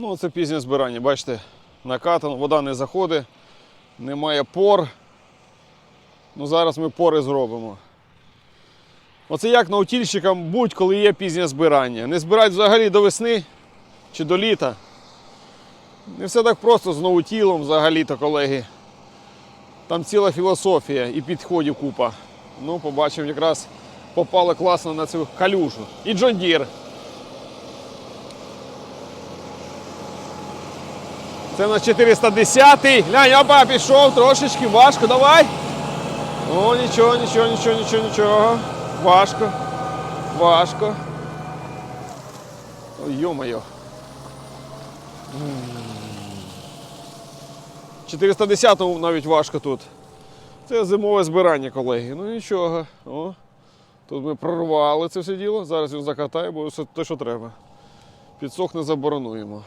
Ну, це пізнє збирання, бачите, накатано, вода не заходить, немає пор. Ну, зараз ми пори зробимо. Оце як наутільщикам будь, коли є пізнє збирання. Не збирати взагалі до весни чи до літа. Не все так просто з наутілом взагалі-то, колеги. Там ціла філософія і підходів купа. Ну, побачимо, якраз попали класно на цю калюжу. І Джон Це у нас 410-й. Глянь, опа, пішов трошечки, важко, давай. О, нічого, нічого, нічого, нічого, нічого. Важко. Важко. Йо-моє. 410 навіть важко тут. Це зимове збирання, колеги. Ну нічого. О, тут ми прорвали це все діло. Зараз його закатаємо, бо все те, що треба. Підсохне заборонуємо.